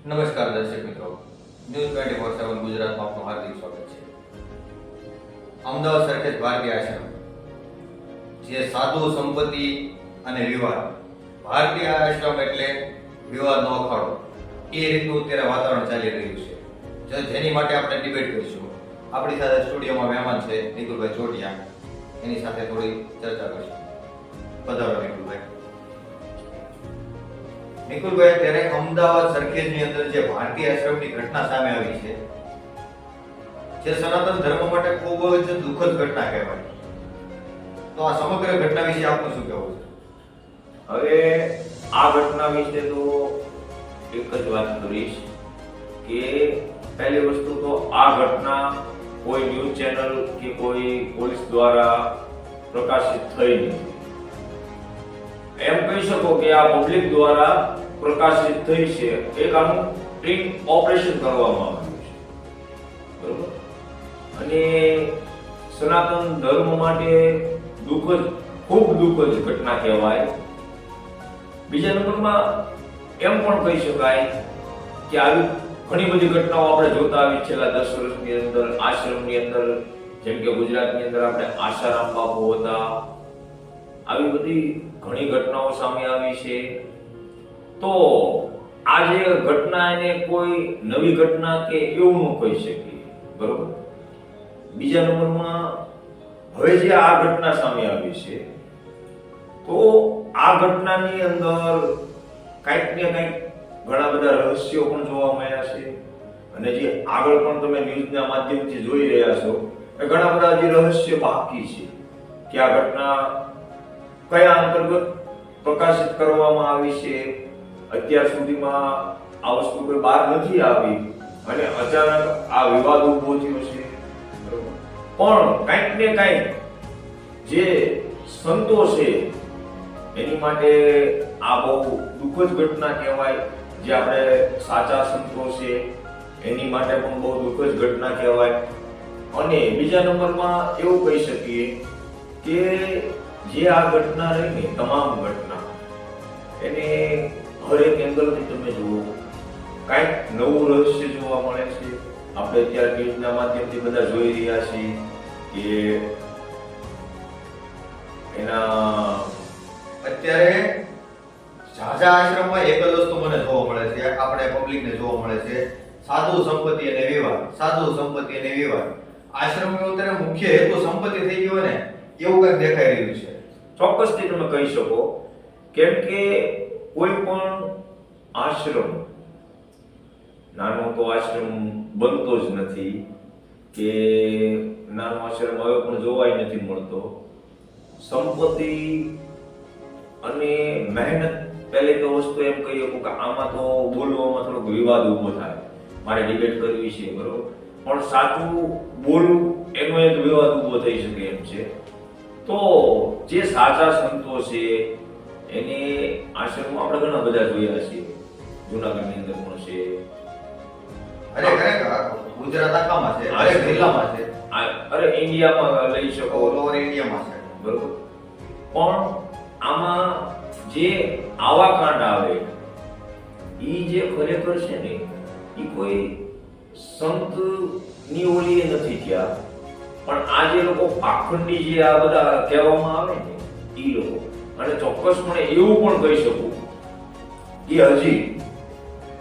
નમસ્કાર દર્શક મિત્રો. ન્યૂઝ ટ્વેન્ટી ફોર સેવન ગુજરાતમાં આપનું હાર્દિક સ્વાગત છે. અમદાવાદ સરખેજ ભારતીય આશ્રમ, જે સાધુ સંપત્તિ અને વિવાદ. ભારતીય આશ્રમ એટલે વિવાદનો અખાડો. એ રીતનું અત્યારે વાતાવરણ ચાલી રહ્યું છે. જેની માટે આપણે ડિબેટ કરીશું, આપણી સાથે સ્ટુડિયોમાં મહેમાન છે નિકુલભાઈ ચોટિયા. એની સાથે થોડી ચર્ચા કરીશું. પધારો નિકુલભાઈ. નિકુલભાઈ, અત્યારે અમદાવાદ સરખેજની અંદર જે ભારતીય આશ્રમની ઘટના સામે આવી છે, જે સનાતન ધર્મ માટે ખૂબ જ દુઃખદ ઘટના કહેવાય. તો આ સમગ્ર ઘટના વિશે આપનું શું કહેવું છે? હવે આ ઘટના વિશે તો એક જ વાત કરીશ કે પહેલી વસ્તુ તો આ ઘટના કોઈ ન્યૂઝ ચેનલ કે કોઈ પોલીસ દ્વારા પ્રકાશિત થઈ નથી. એમ કહી શકો કે આ પબ્લિક દ્વારા પ્રકાશિત થઈ છે એક આનું પ્રિન્ટ ઓપરેશન કરવામાં આવ્યું છે. બરોબર? અને સનાતન ધર્મ માટે દુઃખદ ખૂબ દુઃખદ ઘટના કહેવાય. બીજા નંબરમાં એમ પણ કહી શકાય કે આવી ઘણી બધી ઘટનાઓ આપણે જોતા આવી છેલ્લા દસ વર્ષની અંદર, આશ્રમની અંદર, જેમ કે ગુજરાતની અંદર આપણે આશારામ બાપુ હતા. આવી બધી ઘણી ઘટનાઓ સામે આવી છે. તો આ જે ઘટના એને કોઈ નવી ઘટના કે એવું ન કહી શકીએ. બરોબર? બીજા નંબરમાં, હવે જે આ ઘટના સામે આવી છે, તો આ ઘટનાની અંદર કંઈક ને કંઈક ઘણા બધા રહસ્યો પણ જોવા મળ્યા છે. અને જે આગળ પણ તમે ન્યૂઝના માધ્યમથી જોઈ રહ્યા છો, એ ઘણા બધા જે રહસ્ય બાકી છે કે આ ઘટના કયા અંતર્ગત પ્રકાશિત કરવામાં આવી છે અત્યાર સુધીમાં આ વસ્તુ કોઈ બહાર નથી આવી અને અચાનક આ વિવાદ ઊભો થયો છે. પણ કંઈક ને કંઈક જે સંતો છે, એની માટે આ બહુ દુઃખદ ઘટના કહેવાય. જે આપણે સાચા સંતો છે, એની માટે પણ બહુ દુઃખદ ઘટના કહેવાય. અને બીજા નંબરમાં એવું કહી શકીએ કે જે આ ઘટના રહી ને તમામ ઘટના, એને હરેક એંગલથી તમે જુઓ કાંઈક નવું રહસ્ય જોવા મળે છે. આપણે અત્યારે ન્યૂઝના માધ્યમથી બધા જોઈ રહ્યા છીએ કે એના અત્યારે ઝાઝા આશ્રમમાં એક જ વસ્તુ મને જોવા મળે છે. આપણે પબ્લિકને જોવા મળે છે. સાધુ સંપત્તિ અને વિવાહ સાધુ સંપત્તિ અને વિવાહ આશ્રમનો અત્યારે મુખ્ય હેતુ સંપત્તિ થઈ ગયો ને એવું કંઈક દેખાઈ રહ્યું છે. ચોક્કસથી તમે કહી શકો. કેમ કે કોઈ પણ આશ્રમ, નાનો તો આશ્રમ બનતો જ નથી કે નાનો આશ્રમ હવે પણ જોવાય નથી મળતો. સંપત્તિ અને મહેનત, પહેલી તો વસ્તુ એમ કહી શકું કે આમાં તો બોલવામાં થોડોક વિવાદ ઊભો થાય. મારે ડિબેટ કરવી છે, બરોબર? પણ સાચું બોલવું, એનો એક વિવાદ ઊભો થઈ શકે એમ છે. તો જે સાચા સંતો છે એને આશ્રમો આપણે ઘણા બધા જોયા છે. જુનાગઢની અંદર પણ છે. અરે ખરેખર ગુજરાત આખામાં છે અરે જિલ્લામાં છે. આ- અરે ઇન્ડિયામાં લઈ શકો. ઓલ ઓવર ઇન્ડિયામાં છે. બરોબર. પણ આમાં જે આવા કાંડ આવે ઈ જે ખરેખર છે ને ઈ કોઈ સંતની ઓલીએ નથી થયા. પણ આ જે લોકો પાખંડી જે આ બધા કહેવામાં આવે ને ઈ લોકો અને ચોક્કસપણે એવું પણ કહી શકું કે હજી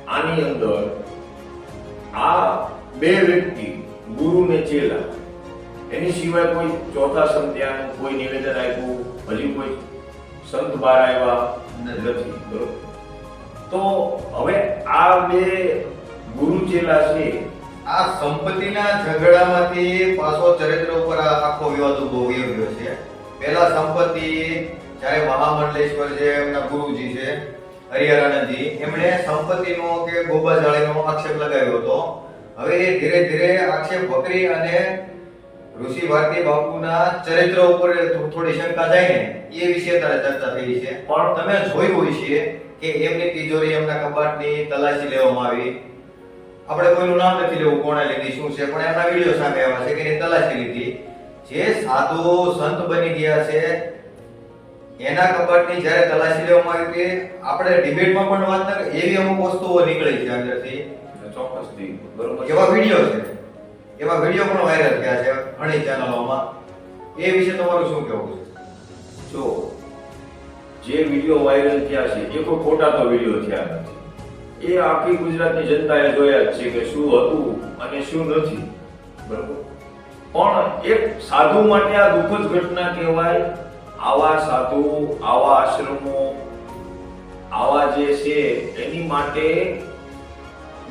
આની અંદર આ બે વ્યક્તિ ગુરુ ને ચેલા. એની સિવાય કોઈ ચોથા સંત કોઈ નિવેદન આપ્યું, હજી કોઈ સંત બહાર આવ્યા નથી, બરોબર? તો હવે આ બે ગુરુ ચેલા છે. આ સંપત્તિના ઝઘડામાંથી પાછો ચરિત્ર ઉપર આખો વિવાદ ઊભો ગયો છે. પહેલા સંપત્તિ જ્યારે મહામંડલેશ્વર જે એમના ગુરુજી છે, હરિહરાનંદજી, એમણે સંપત્તિનો કે ગોબાજાળીનો આક્ષેપ લગાવ્યો હતો. હવે એ ધીરે ધીરે આક્ષેપ વકરી અને ઋષિ ભારતી બાપુના ચરિત્ર ઉપર થોડી શંકા જાય ને, એ વિશે તારે ચર્ચા થઈ છે. પણ તમે જોયું હોય છે કે એમની તિજોરી, એમના કબાટની તલાશી લેવામાં આવી. આપણે કોઈનું નામ નથી લેવું, કોણે લીધી, શું છે, પણ એમના વીડિયો સામે આવ્યા છે કે એની તલાશી લીધી. જે સાધુ સંત બની ગયા છે એના કબાટની જ્યારે તલાશી લેવામાં આવી હતી આપણે ડિબેટમાં પણ વાત ન એવી અમુક વસ્તુઓ નીકળી છે અંદરથી. ચોક્કસથી બરોબર. એવા વીડિયો છે. એવા વીડિયો પણ વાયરલ થયા છે ઘણી ચેનલોમાં એ વિશે તમારું શું કહેવું છે? જો જે વીડિયો વાયરલ થયા છે એ કોઈ ખોટા તો વીડિયો થયા નથી. એ આખી ગુજરાતની જનતાએ જોયા જ છે કે શું હતું અને શું નથી. બરોબર? પણ એક સાધુ માટે આ દુઃખદ ઘટના કહેવાય આવા સાધુ, આવા આશ્રમો, આવા જે છે, એની માટે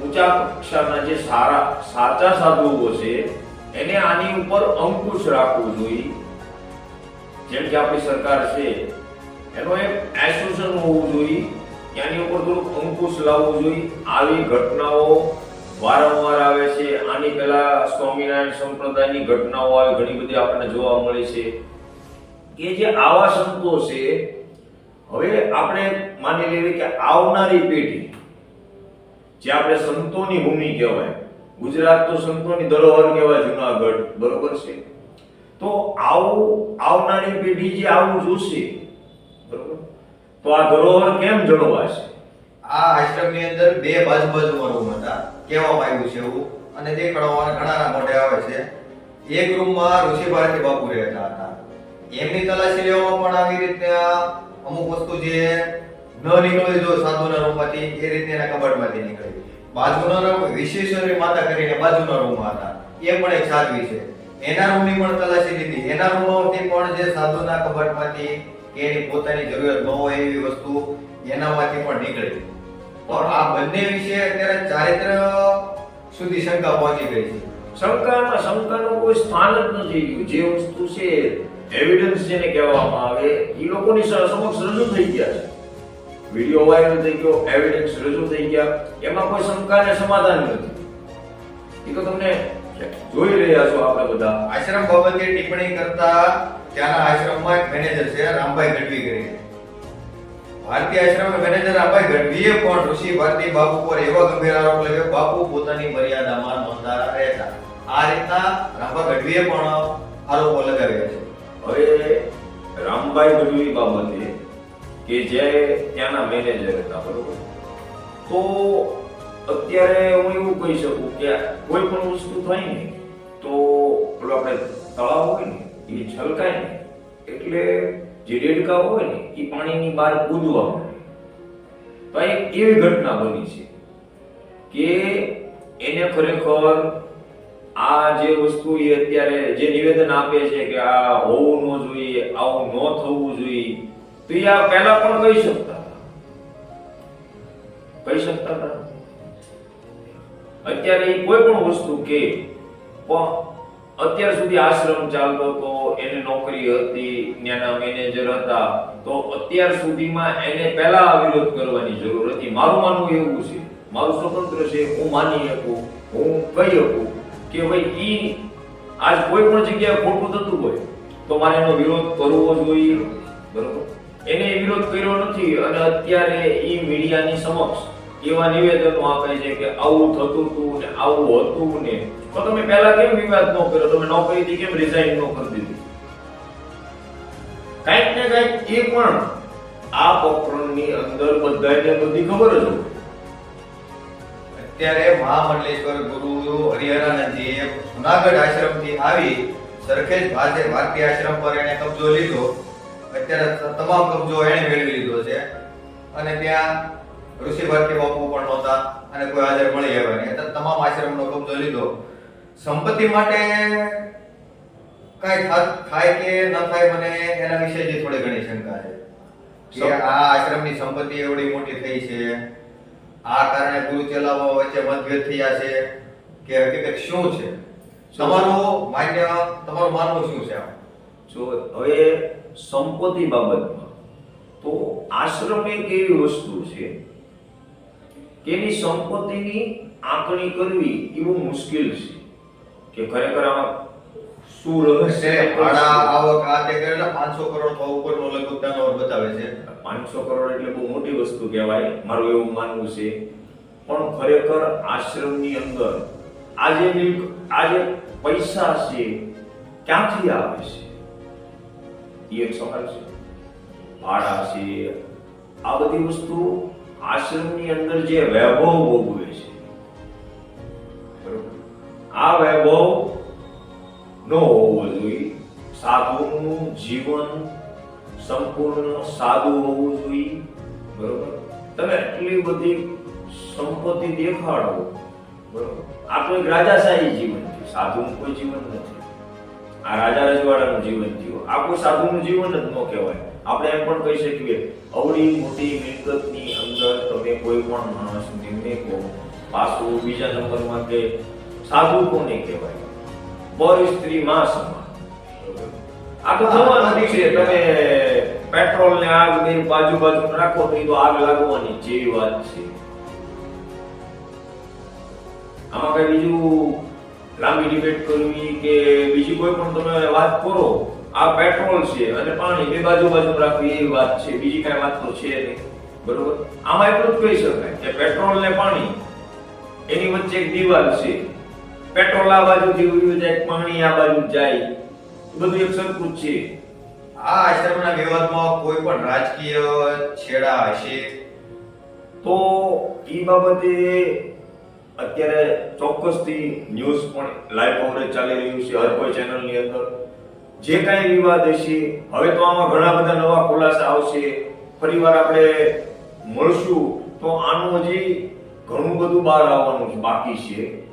ઊંચા કક્ષાના જે સારા, સાચા સાધુઓ છે, એને આની ઉપર અંકુશ રાખવું જોઈએ. જેમ કે આપણી સરકાર છે, એનો એક એસોસિએશન હોવું જોઈએ ત્યાંની ઉપર થોડુંક અંકુશ લાવવું જોઈએ. આવી ઘટનાઓ વારંવાર આવે છે. આની પહેલા સ્વામિનારાયણ સંપ્રદાયની ઘટનાઓ આવી, ઘણી બધી આપણને જોવા મળે છે. કે જે આવા સંતો છે, હવે આપણે માની લેવી કે આવનારી પેઢી, જે આપણે સંતોની ભૂમિ કહેવાય, ગુજરાત તો સંતોની ધરોહર કહેવાય જુનાગઢ, બરોબર છે? તો આવું, આવનારી પેઢી જે આવું જોશે, બરોબર? તો આ ધરોહર કેમ જળવાશે? આ આશ્રમની અંદર બે બાજુ બાજુમાં રૂમ હતા, કહેવામાં આવ્યું છે એવું, અને દેખાડવામાં ઘણાના મોઢે આવે છે. એક રૂમમાં ઋષિ બાપુ રહેતા હતા. એમની તલાશી લેવામાં પણ આવી રીતે અમુક વસ્તુ જે ન નીકળવી જો સાધુના રૂમમાંથી, એ રીતે એના કબાટમાંથી નીકળી. બાજુના રૂમ વિશ્વેશ્વરી માતા કરીને બાજુના રૂમમાં હતા. એ પણ એક સાધવી છે. એના રૂમની પણ તલાશી લીધી એના રૂમમાંથી પણ જે સાધુના કબાટમાંથી એની પોતાની જરૂરિયાત ન હોય એવી વસ્તુ એનામાંથી પણ નીકળી. પણ આ બંને વિશે અત્યારે ચારિત્ર સુધી શંકા પહોંચી ગઈ છે. શંકામાં શંકાનું કોઈ સ્થાન જ નથી. જે વસ્તુ છે એવિડન્સ જેને કહેવામાં આવે એ લોકોની સમક્ષ રજૂ થઈ ગયા છે. વીડિયો વાયરલ થઈ ગયો એવિડન્સ રજૂ થઈ ગયા. એમાં કોઈ શંકાને સમાધાન નથી. એ તો તમને જોઈ રહ્યા છો આપણે બધા. આશ્રમ બાબતે ટિપ્પણી કરતા ત્યાંના આશ્રમમાં એક મેનેજર છે, રામભાઈ ગઢવી કરીને ભારતીય આશ્રમના મેનેજર રામભાઈ ગઢવીએ પણ ઋષિ ભારતી બાપુ પર એવા ગંભીર આરોપ લગાવ્યો બાપુ પોતાની મર્યાદામાં નોંધારા રહેતા. આ રીતના રામભાઈ ગઢવીએ પણ આરોપો લગાવ્યા છે. હવે રામભાઈ ગઢવી બાબતે કે જે ત્યાંના મેનેજર હતા, બરોબર? તો અત્યારે હું એવું કહી શકું કે કોઈ પણ વસ્તુ થાય ને, તો પેલો આપણે તળાવ હોય ને, એ છલકાય ને, એટલે જે દેડકા હોય ને, એ પાણીની બહાર કૂદવા તો એક એવી ઘટના બની છે કે એને ખરેખર આ જે વસ્તુ એ અત્યારે જે નિવેદન આપે છે કે આ હોવું ન જોઈએ, આવું ન થવું જોઈએ, તો એ આ પહેલા પણ કહી શકતા કહી શકતા હતા. અત્યારે કોઈ પણ વસ્તુ કે, પણ અત્યાર સુધી આશ્રમ ચાલતો હતો, એને નોકરી હતી, ત્યાંના મેનેજર હતા, તો અત્યાર સુધીમાં એને પહેલા વિરોધ કરવાની જરૂર હતી. મારું માનવું એવું છે. મારું સ્વતંત્ર છે, હું માની શકું, હું કહી શકું. કે ભાઈ ઈ આજ કોઈ પણ જગ્યાએ ખોટું થતું હોય, તો મારે એનો વિરોધ કરવો જોઈએ. બરોબર? એને વિરોધ કર્યો નથી અને અત્યારે ઈ મીડિયાની સમક્ષ એવા નિવેદનો આપે છે કે આવું થતું હતું ને આવું હતું ને. તો તમે પહેલા કેમ વિવાદ ન કર્યો? તમે નોકરીથી કેમ રિઝાઇન ન કરી દીધું? કાંઈક ને કાંઈક એ પણ આ પ્રકરણની અંદર બધાને બધી ખબર જ હોય. અત્યારે મહામંડલેશ્વર ગુરુ હરિહરાનંદજીએ જુનાગઢ આશ્રમથી આવી સરખેજ ભાજે ભારતીય આશ્રમ પર એને કબજો લીધો. અત્યારે તમામ કબજો એણે મેળવી લીધો છે. અને ત્યાં ઋષિ ભારતી બાપુ પણ નહોતા અને કોઈ હાજર મળી આવ્યા નહીં. અત્યારે તમામ આશ્રમનો કબજો લીધો. સંપત્તિ માટે કાંઈ થાય કે ન થાય મને એના વિશે જે થોડી ઘણી શંકા છે. કે આ આશ્રમની સંપત્તિ એવડી મોટી થઈ છે. આ કારણે ગુરુ ચેલાઓ વચ્ચે મતભેદ થયા છે કે હકીકત શું છે તમારું માન્ય, તમારું માનવું શું છે? જો હવે સંપત્તિ બાબતમાં, તો આશ્રમ એક એવી વસ્તુ છે કે એની સંપત્તિની આંકણી કરવી એ બહુ મુશ્કેલ છે કે ખરેખર આમાં શું રહસ્ય ભાડા આવક આ તે કરેલા પાંચસો કરોડ ઉપરનો લગભગ turnover બતાવે છે. પાંચસો કરોડ એટલે બહુ મોટી વસ્તુ કહેવાય મારું એવું માનવું છે. પણ ખરેખર આશ્રમની અંદર આ જે મિલ્ક આ જે પૈસા છે ક્યાંથી આવે છે? એ એક સવાલ છે. ભાડા છે આ બધી વસ્તુ આશ્રમની અંદર જે વૈભવ ભોગવે છે. આ વૈભવ નો હોવો જોઈએ. સાધુનું જીવન સંપૂર્ણ સાદું હોવું જોઈએ. બરોબર? તમે એટલી બધી સંપત્તિ દેખાડો. બરોબર? આ કોઈ રાજાશાહી જીવન છે. સાધુનું કોઈ જીવન નથી. આ રાજા રજવાડાનું જીવન થયું. આ કોઈ સાધુનું જીવન જ ન કહેવાય. આપણે એમ પણ કહી શકીએ, અવળી મોટી મિલકતની અંદર તમે કોઈ પણ માણસ નિર્ણય કહો પાછું બીજા નંબરમાં કે સાધુ કોને કહેવાય? પર સ્ત્રી માં આ તો થવાનું છે, તમે પેટ્રોલ ને આગ ને બાજુ બાજુ રાખો તો એ તો આગ લાગવાની જે વાત છે. આમાં કઈ બીજું લાંબી ડિબેટ કરવી કે બીજી કોઈ પણ તમે વાત કરો, આ પેટ્રોલ છે અને પાણી બે બાજુ બાજુ રાખવી એવી વાત છે, બીજી કઈ વાત તો છે નહીં. બરોબર? આમાં એટલું જ કહી શકાય કે પેટ્રોલ ને પાણી એની વચ્ચે એક દિવાલ છે. પેટ્રોલ આ બાજુથી ઉડ્યું જાય પાણી આ બાજુ જાય બધું એક સરખું છે. આ આશ્રમના વિવાદમાં કોઈ પણ રાજકીય છેડા હશે? તો એ બાબતે અત્યારે ચોક્કસથી ન્યૂઝ પણ લાઈવ કવરેજ ચાલી રહ્યું છે હર કોઈ ચેનલની અંદર. જે કાંઈ વિવાદ હશે હવે તો આમાં ઘણા બધા નવા ખુલાસા આવશે. ફરીવાર આપણે મળશું તો આનું હજી ઘણું બધું બહાર આવવાનું છે બાકી છે.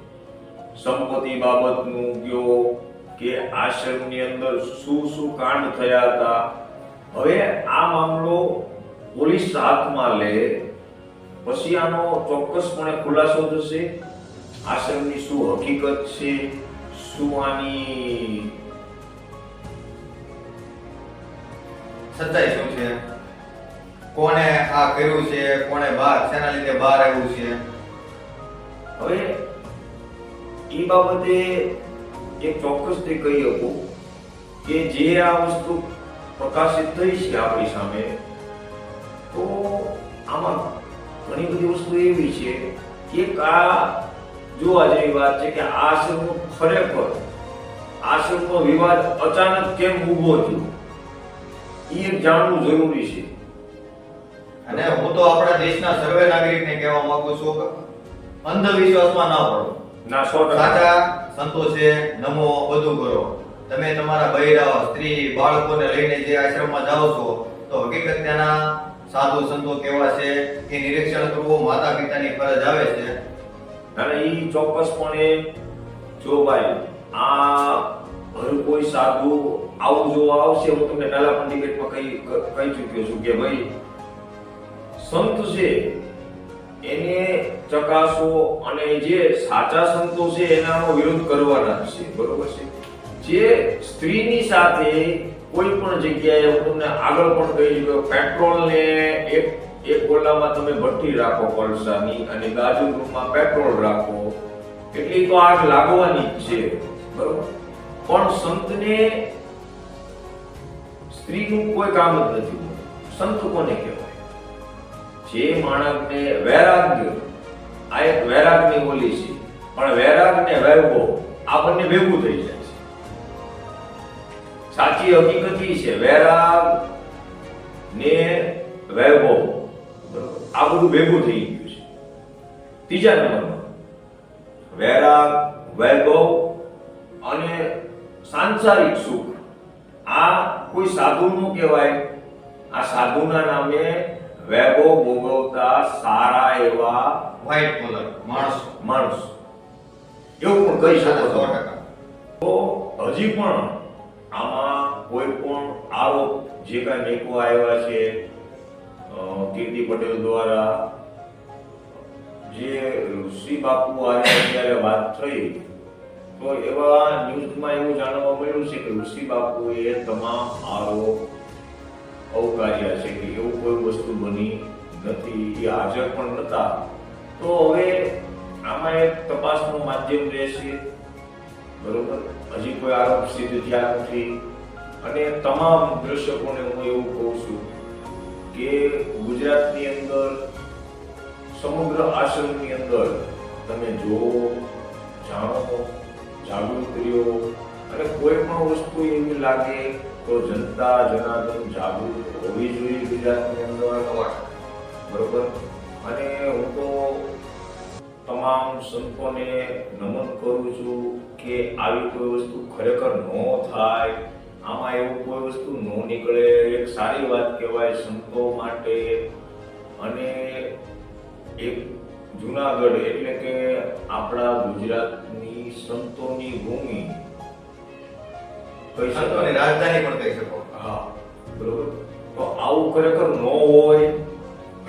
સંપત્તિ બાબતનું કયો કે આશ્રમની અંદર શું શું કાંડ થયા હતા. હવે આ મામલો પોલીસ હાથમાં લે પછી આનો ચોક્કસપણે ખુલાસો થશે. આશ્રમની શું હકીકત છે? શું આની સચ્ચાઈ શું છે? કોણે આ કર્યું છે? કોણે બહાર શેના લીધે બહાર આવ્યું છે? હવે એ બાબતે એક ચોક્કસથી કહી શકું કે જે આ વસ્તુ પ્રકાશિત થઈ છે આપણી સામે, તો આમાં ઘણી બધી વસ્તુ એવી છે કે આ જોવા જેવી વાત છે કે આ આશ્રમનો ખરેખર આશ્રમનો વિવાદ અચાનક કેમ ઊભો થયો? એ એક જાણવું જરૂરી છે. અને હું તો આપણા દેશના સર્વે નાગરિકને કહેવા માંગુ છું અંધવિશ્વાસમાં ના પડો. ના સો સાચા સંતોષે નમો બધું કરો. તમે તમારા બૈરાઓ સ્ત્રી બાળકોને લઈને જે આશ્રમમાં જાઓ છો તો હકીકત ત્યાંના સાધુ સંતો કેવા છે? એ નિરીક્ષણ કરવું માતા પિતાની ફરજ આવે છે. અને એ ચોક્કસપણે જો ભાઈ આ હર કોઈ સાધુ આવું જો આવશે હું તમને પહેલા પણ ટિકિટમાં કહી કહી ચૂક્યો છું કે ભાઈ સંત છે એને ચકાસો અને જે સાચા સંતો છે એનાનો વિરોધ કરવાના છે. બરોબર છે? જે સ્ત્રીની સાથે કોઈ પણ જગ્યાએ હું તમને આગળ પણ કહી ચૂક્યો પેટ્રોલ ને એક એક ગોલામાં તમે ભઠ્ઠી રાખો કોલસાની અને રૂમમાં પેટ્રોલ રાખો, એટલી તો આગ લાગવાની છે. બરોબર? પણ સંતને સ્ત્રીનું કોઈ કામ જ નથી સંત કોને કહેવાય? જે માણસને વૈરાગ્ય, આ એક વૈરાગની બોલી છે. પણ વૈરાગ ને વૈભવ આ બંને ભેગું થઈ જાય છે. સાચી હકીકત છે વૈરાગ ને વૈભવ. આ બધું ભેગું થઈ ગયું છે. ત્રીજા નંબરમાં, વૈરાગ, વૈભવ અને સાંસારિક સુખ. આ કોઈ સાધુ નું કહેવાય. આ સાધુના નામે વૈભવ ભોગવતા સારા એવા વ્હાઇટ કોલર માણસ. માણસ. એવું પણ કહી શકો સો તો હજી પણ આમાં કોઈ પણ આરોપ જે કાંઈ મેકવા આવ્યા છે કીર્તિ પટેલ દ્વારા જે ઋષિ બાપુ જ્યારે વાત થઈ તો એવા ન્યૂઝમાં એવું જાણવા મળ્યું છે કે ઋષિ બાપુએ તમામ આરોપ અવકાર્યા છે કે એવું કોઈ વસ્તુ બની નથી, એ હાજર પણ નતા. તો હવે આમાં એક તપાસનું માધ્યમ રહેશે. બરોબર? હજી કોઈ આરોપ સિદ્ધ થયા નથી. અને તમામ દર્શકોને હું એવું કહું છું કે ગુજરાતની અંદર, સમગ્ર આશ્રમની અંદર તમે જોવો જાણો, જાગૃત રહ્યો. અને કોઈ પણ વસ્તુ એવી લાગે તો જનતા, જનાર્દન જાગૃત હોવી જોઈએ ગુજરાતની અંદર બરોબર? અને હું તો તમામ સંતોને નમન કરું છું કે આવી કોઈ વસ્તુ ખરેખર ન થાય. આમાં એવું કોઈ વસ્તુ ન નીકળે. એક સારી વાત કહેવાય સંતો માટે. અને એક જુનાગઢ એટલે કે આપણા ગુજરાતની સંતોની ભૂમિ કહી સંતોની અને રાજધાની પણ કહી શકો. હા બરોબર. તો આવું ખરેખર ન હોય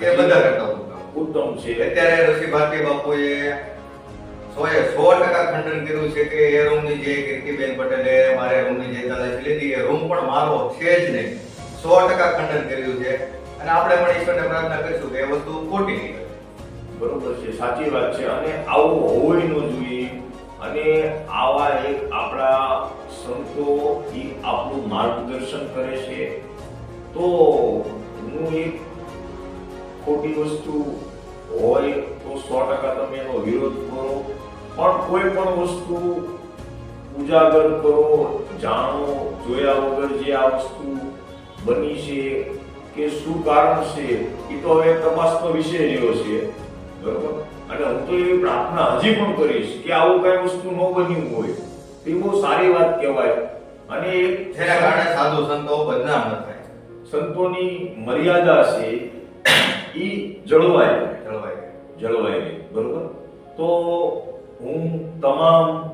એ બધા કરતા ઉત્તમ. ઉત્તમ છે. અત્યારે રસી ભારતી બાપુએ સો એ સો ટકા ખંડન કર્યું છે કે એ રૂમની જે કીર્તિબેન પટેલે મારે રૂમની જે તલાશી લીધી એ રૂમ પણ મારો છે જ નહીં. સો ટકા ખંડન કર્યું છે. અને આપણે પણ ઈશ્વરને પ્રાર્થના કરીશું કે એ વસ્તુ ખોટી નહીં બરોબર છે સાચી વાત છે. અને આવું હોય ન જોઈએ. અને આવા એક આપણા સંતો એ આપણું માર્ગદર્શન કરે છે, તો હું એક ખોટી વસ્તુ હોય તો સો ટકા તમે એનો વિરોધ કરો. પણ કોઈ પણ વસ્તુ ઉજાગર કરો, જાણો, જોયા વગર જે આ વસ્તુ બની છે કે શું કારણ છે, એ તો હવે તપાસનો વિષય રહ્યો છે. બરોબર? અને હું તો એવી પ્રાર્થના હજી પણ કરીશ કે આવું કઈ વસ્તુ ન બન્યું હોય. એ બહુ સારી વાત કહેવાય. અને જેના કારણે સાધુ સંતો બદનામ ન થાય. સંતોની મર્યાદા છે એ જળવાય. જળવાય. જળવાય રહે બરોબર? તો હું તમામ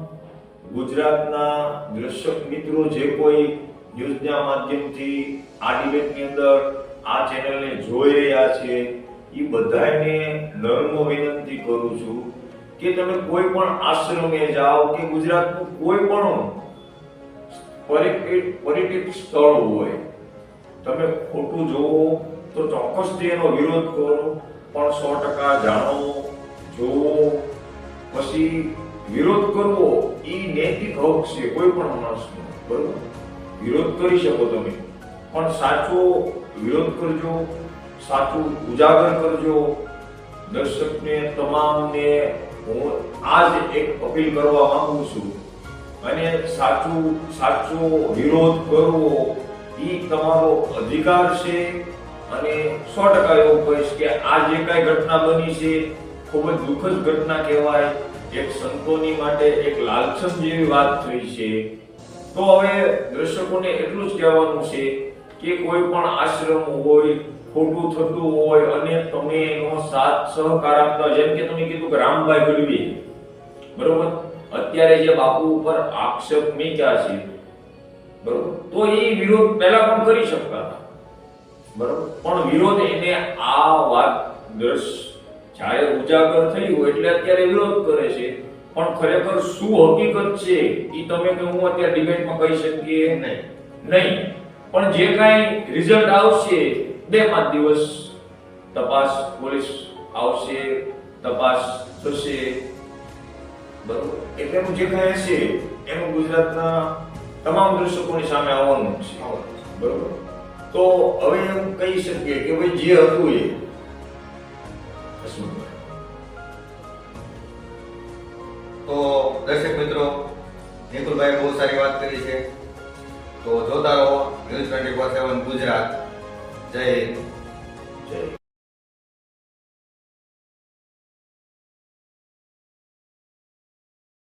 ગુજરાતના દર્શક મિત્રો જે કોઈ ન્યૂઝના માધ્યમથી આ ડિબેટની અંદર આ ચેનલને જોઈ રહ્યા છે એ બધાને નર્મ વિનંતી કરું છું કે તમે કોઈ પણ આશ્રમે જાઓ કે ગુજરાતનું કોઈ પણ પર્યટક સ્થળ હોય, તમે ખોટું જોવો તો ચોક્કસથી એનો વિરોધ કરો, પણ સો ટકા જાણો, જોવો. પછી વિરોધ કરવો એ નૈતિક હક છે કોઈ પણ માણસનો, બરોબર? વિરોધ કરી શકો તમે, પણ સાચો વિરોધ કરજો, સાચું ઉજાગર કરજો. દર્શકને, તમામને હું આજ એક અપીલ કરવા માંગુ છું. અને સાચું, સાચો વિરોધ કરવો એ તમારો અધિકાર છે અને સો ટકા એવું કહીશ કે આ જે કાંઈ ઘટના બની છે, ખૂબ જ દુઃખદ ઘટના કહેવાય, એક સંતોની માટે એક લાલચન જેવી વાત થઈ છે. તો હવે દર્શકોને એટલું જ કહેવાનું છે કે કોઈ પણ આશ્રમ હોય ખોટું થતું હોય અને તમે એનો સાથ સહકાર આપતા જેમ કે તમે કીધું કે રામભાઈ ગઢવી બરોબર? અત્યારે જે બાપુ ઉપર આક્ષેપ મૂક્યા છે બરોબર? તો એ વિરોધ પહેલા પણ કરી શકતા હતા. બરોબર? પણ વિરોધ એને આ વાત દર્શ જાહેર ઉજાગર હોય એટલે અત્યારે વિરોધ કરે છે. પણ ખરેખર શું હકીકત છે એ તમે કે હું અત્યારે ડિબેટમાં કહી શકીએ? નહીં. નહીં. પણ જે કાંઈ રિઝલ્ટ આવશે બે પાંચ દિવસ તપાસ પોલીસ આવશે તપાસ થશે બરોબર? એટલે હું જે કાંઈ હશે એનું ગુજરાતના તમામ દર્શકોની સામે આવવાનું છે. બરોબર? તો હવે એમ કહી શકીએ કે ભાઈ જે હતું એ. તો દર્શક મિત્રો નિકુલભાઈ બહુ સારી વાત કરી છે. તો જોતા રહો. News twenty four seven Gujarat. જય